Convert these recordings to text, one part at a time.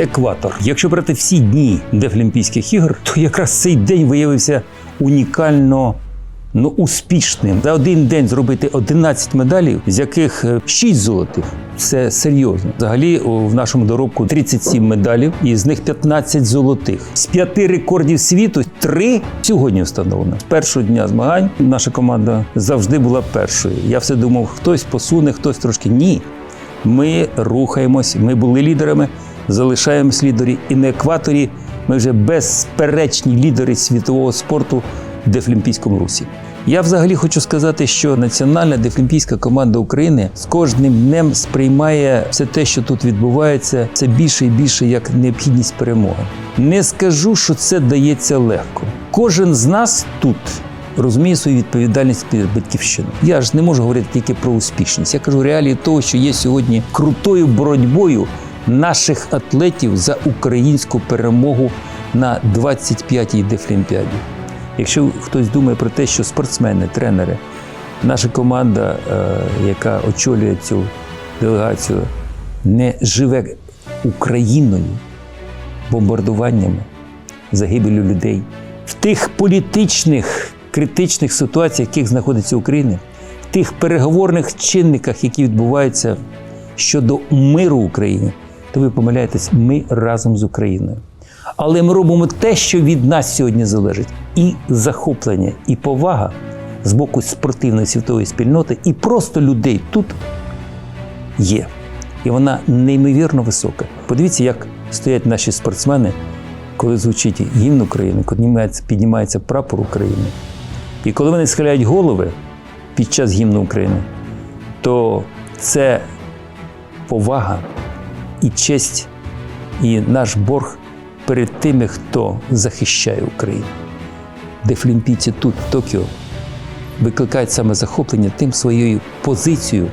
екватор. Якщо брати всі дні Дефлімпійських ігор, то якраз цей день виявився унікально. Ну, успішним за один день зробити 11 медалей, з яких 6 золотих. Це серйозно. Взагалі в нашому доробку 37 медалів, і з них 15 золотих. З п'яти рекордів світу три сьогодні встановлено. З першого дня змагань наша команда завжди була першою. Я все думав, хтось посуне, хтось трошки ні. Ми рухаємось, ми були лідерами, залишаємось лідері. І на екваторі ми вже безперечні лідери світового спорту в дефлімпійському русі. Я взагалі хочу сказати, що національна дефлімпійська команда України з кожним днем сприймає все те, що тут відбувається, це більше і більше як необхідність перемоги. Не скажу, що це дається легко. Кожен з нас тут розуміє свою відповідальність перед батьківщиною. Я ж не можу говорити тільки про успішність. Я кажу реалії того, що є сьогодні крутою боротьбою наших атлетів за українську перемогу на 25-й дефлімпіаді. Якщо хтось думає про те, що спортсмени, тренери, наша команда, е, яка очолює цю делегацію, не живе Україною, бомбардуваннями, загибелю людей, в тих політичних критичних ситуаціях, в яких знаходиться Україна, в тих переговорних чинниках, які відбуваються щодо миру в То ви помиляєтесь, ми разом з Україною. Але ми робимо те, що від нас сьогодні залежить: і захоплення, і повага з боку спортивної світової спільноти, і просто людей тут є. І вона неймовірно висока. Подивіться, як стоять наші спортсмени, коли звучить гімн України, коли піднімається прапор України. І коли вони схиляють голови під час гімну України, то це повага і честь, і наш борг перед тими, хто захищає Україну. Дефлімпійці тут, в Токіо, викликають саме захоплення тим своєю позицією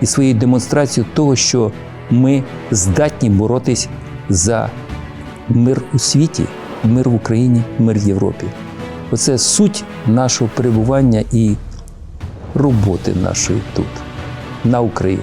і своєю демонстрацією того, що ми здатні боротись за мир у світі, мир в Україні, мир в Європі. Оце суть нашого перебування і роботи нашої тут, на Україні.